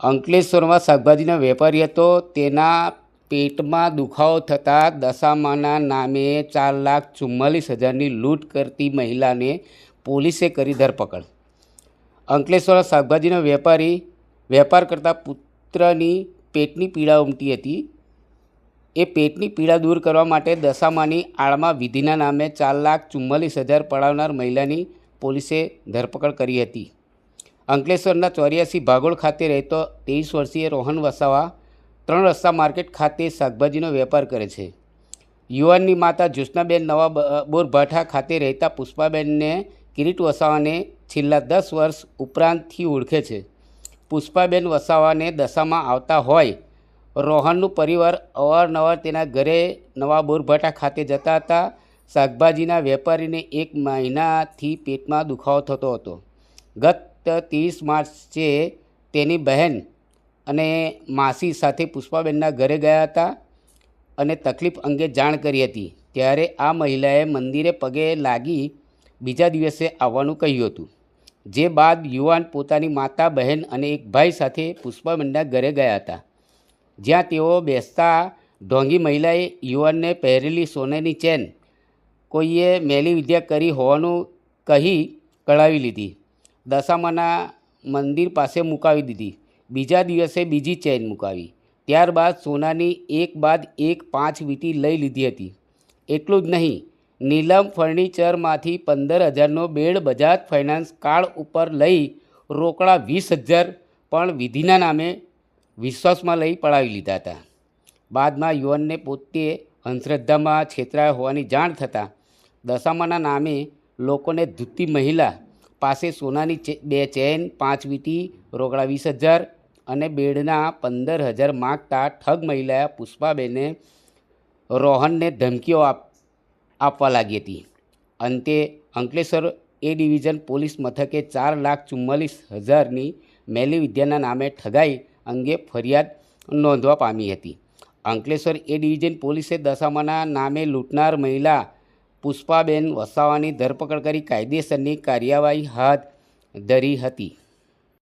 અંકલેશ્વરમાં શાકભાજીના વેપારી હતો. તેના પેટમાં દુખાવો થતાં દશામાના નામે ચાર લાખ ચુમ્માલીસ હજારની લૂંટ કરતી મહિલાને પોલીસે કરી ધરપકડ. અંકલેશ્વર શાકભાજીનો વેપારી, વેપાર કરતા પુત્રની પેટની પીડા ઉમટી હતી. એ પેટની પીડા દૂર કરવા માટે દશામાની આળમાં વિધિના નામે ચાર લાખ ચુમ્માલીસ હજાર પડાવનાર મહિલાની પોલીસે ધરપકડ કરી હતી. અંકલેશ્વરના ચોર્યાસી ભાગોળ ખાતે રહેતો ત્રેવીસ વર્ષીય રોહન વસાવા ત્રણ રસ્તા માર્કેટ ખાતે શાકભાજીનો વેપાર કરે છે. યુવાનની માતા જ્યોત્સનાબેન નવા બોરભાઠા ખાતે રહેતા પુષ્પાબેનને કિરીટ વસાવાને છેલ્લા દસ વર્ષ ઉપરાંતથી ઓળખે છે. પુષ્પાબેન વસાવાને દશામાં આવતા હોય, રોહનનું પરિવાર અવારનવાર તેના ઘરે નવા બોરભાઠા ખાતે જતા હતા. શાકભાજીના વેપારીને એક મહિનાથી પેટમાં દુખાવો થતો હતો. ગત ત્રીસ માર્ચે તેની બહેન અને માસી સાથે પુષ્પાબેનના ઘરે ગયા હતા અને તકલીફ અંગે જાણ કરી હતી. ત્યારે આ મહિલાએ મંદિરે પગે લાગી બીજા દિવસે આવવાનું કહ્યું હતું. જે બાદ યુવાન પોતાની માતા, બહેન અને એક ભાઈ સાથે પુષ્પાબેનના ઘરે ગયા હતા. જ્યાં તેઓ બેસતા ઢોંગી મહિલાએ યુવાનને પહેરેલી સોનેની ચેન કોઈએ મેલી વિદ્યા કરી હોવાનું કહી કઢાવી લીધી. દશામાના મંદિર પાસે મુકાવી દીધી. બીજા દિવસે બીજી ચેન મુકાવી. ત્યારબાદ સોનાની એક બાદ એક પાંચ વીંટી લઈ લીધી હતી. એટલું જ નહીં, નીલમ ફર્નિચરમાંથી પંદર હજારનો બેડ બજાજ ફાઇનાન્સ કાર્ડ ઉપર લઈ રોકડા વીસ હજાર પણ વિધિના નામે વિશ્વાસમાં લઈ પડાવી લીધા હતા. બાદમાં યુવાનને પોતે અંધશ્રદ્ધામાં છેતરાયા હોવાની જાણ થતાં દશામાના નામે લોકોને ધૂતી મહિલા પાસે સોનાની બે ચેન, પાંચ વીટી, રોકડા વીસ હજાર અને બેડના પંદર હજાર માગતા ઠગ મહિલાએ પુષ્પાબેને રોહનને ધમકીઓ આપ આપવા લાગી હતી. અંતે અંકલેશ્વર એ ડિવિઝન પોલીસ મથકે ચાર લાખ ચુમ્માલીસ હજારની મેલી વિદ્યાના નામે ઠગાઈ અંગે ફરિયાદ નોંધવા પામી હતી. અંકલેશ્વર એ ડિવિઝન પોલીસે દશામાના નામે લૂંટનાર મહિલા પુષ્પાબેન વસાવાની ધરપકડ કરી કાયદેસરની કાર્યવાહી હાથ ધરી હતી.